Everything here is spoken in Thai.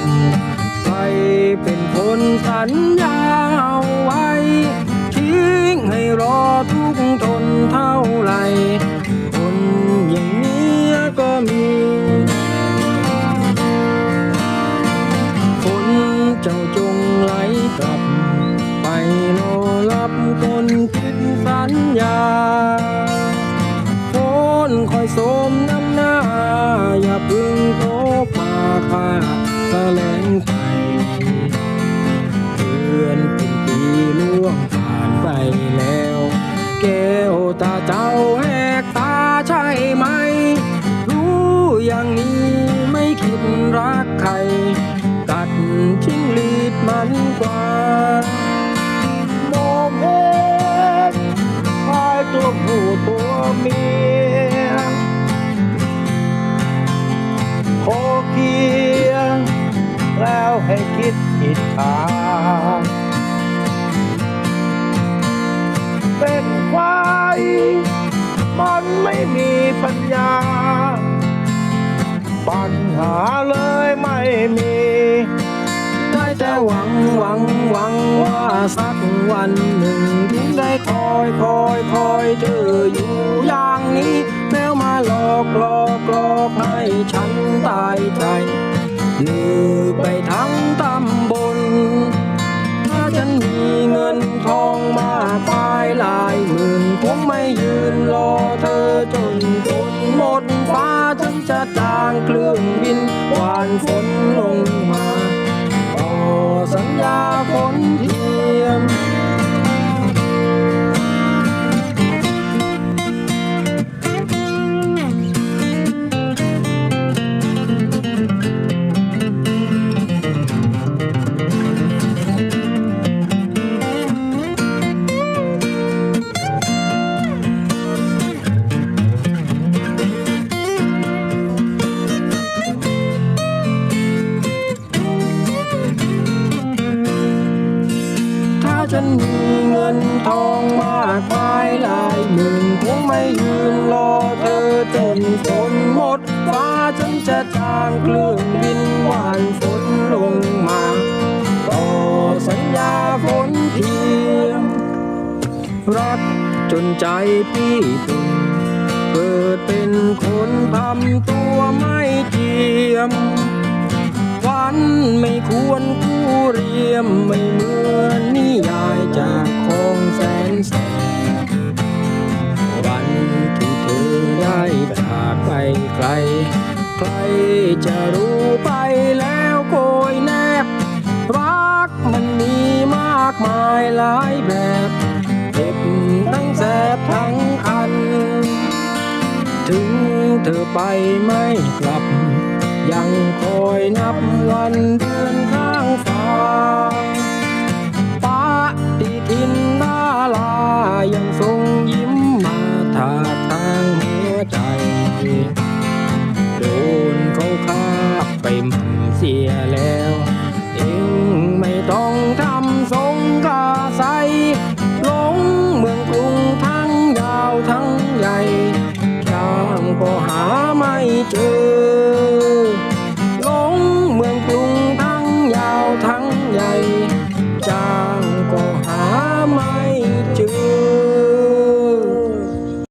นใคเป็นคนสัญญาเอาไว้ ทิ้งให้รอทุกทนเท่าไหร่ ปัญหาเลยไม่มี ได้แต่หวังหวังหวังว่าสักวันหนึ่งถึงได้คอยคอยคอยเธออยู่อย่างนี้แล้วมาหลอกหลอกหลอกให้ฉันตายใจลือไปทั้งานฝน ฉันมีเงินทองมากมายหลายหมื่นคงไม่ยืนรอเธอจนฝนหมดฟ้าฉันจะจางเครื่องบินหวานฝนลงมาต่อสัญญาฝนเทียมรักจนใจพี่ปุ่นเกิดเป็นคนทำตัวไม่เจียมวันไม่ควรกู้เรียมไม่เหมือน เธอไปไม่กลับ ยังคอยนับวันเดือนข้างฟ้าปาฏิทินนาลายังทรงยิ้มมาถาทางหัวใจ โดนเขาคาบไปมันเสียแล้ว